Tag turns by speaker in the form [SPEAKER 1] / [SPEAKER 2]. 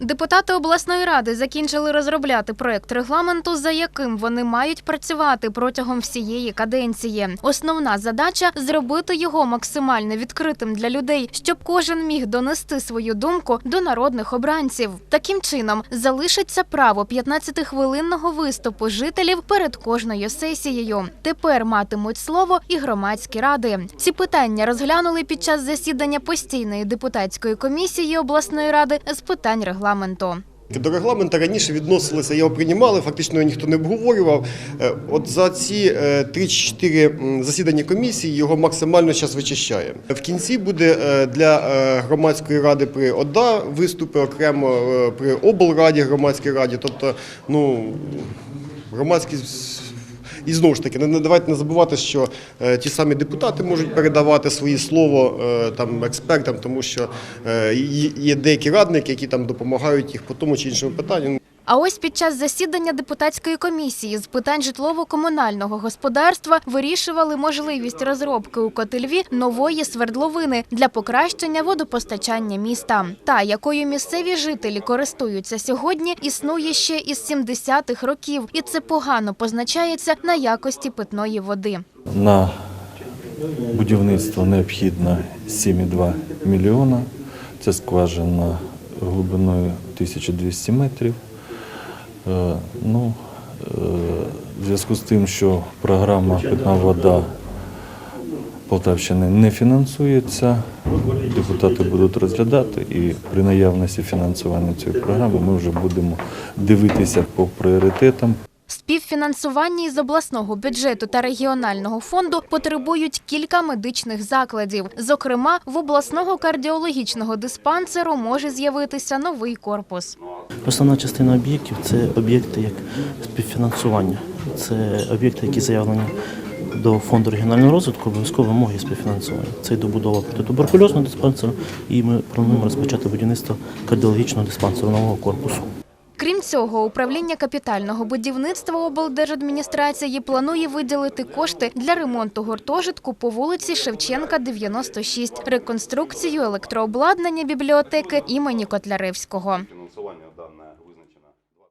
[SPEAKER 1] Депутати обласної ради закінчили розробляти проект регламенту, за яким вони мають працювати протягом всієї каденції. Основна задача зробити його максимально відкритим для людей, щоб кожен міг донести свою думку до народних обранців. Таким чином залишиться право 15-хвилинного виступу жителів перед кожною сесією. Тепер матимуть слово і громадські ради. Ці питання розглянули під час засідання постійної депутатської комісії обласної ради з питань регламенту.
[SPEAKER 2] До регламенту раніше відносилися, його приймали, фактично ніхто не обговорював. Е, От за ці е, 3-4 засідання комісії його максимально зараз вичищає. В кінці буде е, для е, громадської ради при ОДА виступи окремо е, при облраді, громадській раді. Тобто, ну громадськість. І знову ж таки, давайте не забувати, що е, ті самі депутати можуть передавати своє слово е, там експертам, тому що е, є- деякі радники, які там допомагають їх по тому чи іншому питанню.
[SPEAKER 1] А ось під час засідання депутатської комісії з питань житлово-комунального господарства вирішували можливість розробки у Котельві нової свердловини для покращення водопостачання міста. Та, якою місцеві жителі користуються сьогодні, існує ще із 70-х років, і це погано позначається на якості питної води.
[SPEAKER 3] На будівництво необхідно 7,2 мільйона. Це скважина глибиною 1200 метрів. Е, Ну, е, в зв'язку з тим, що програма Питна вода Полтавщини не фінансується, депутати будуть розглядати і при наявності фінансування цієї програми ми вже будемо дивитися по пріоритетам,
[SPEAKER 1] Співфінансування із обласного бюджету та регіонального фонду потребують кілька медичних закладів. Зокрема, в обласного кардіологічного диспансеру може з'явитися новий корпус.
[SPEAKER 4] Основна частина об'єктів це об'єкти як співфінансування. Це об'єкти, які заявлені до фонду регіонального розвитку, обов'язково вимоги співфінансування. Це добудова протитуберкульозного диспансеру, і ми плануємо розпочати будівництво кардіологічного диспансеру нового корпусу.
[SPEAKER 1] Крім цього, управління капітального будівництва облдержадміністрації планує виділити кошти для ремонту гуртожитку по вулиці Шевченка, 96, реконструкцію електрообладнання бібліотеки імені Котляревського.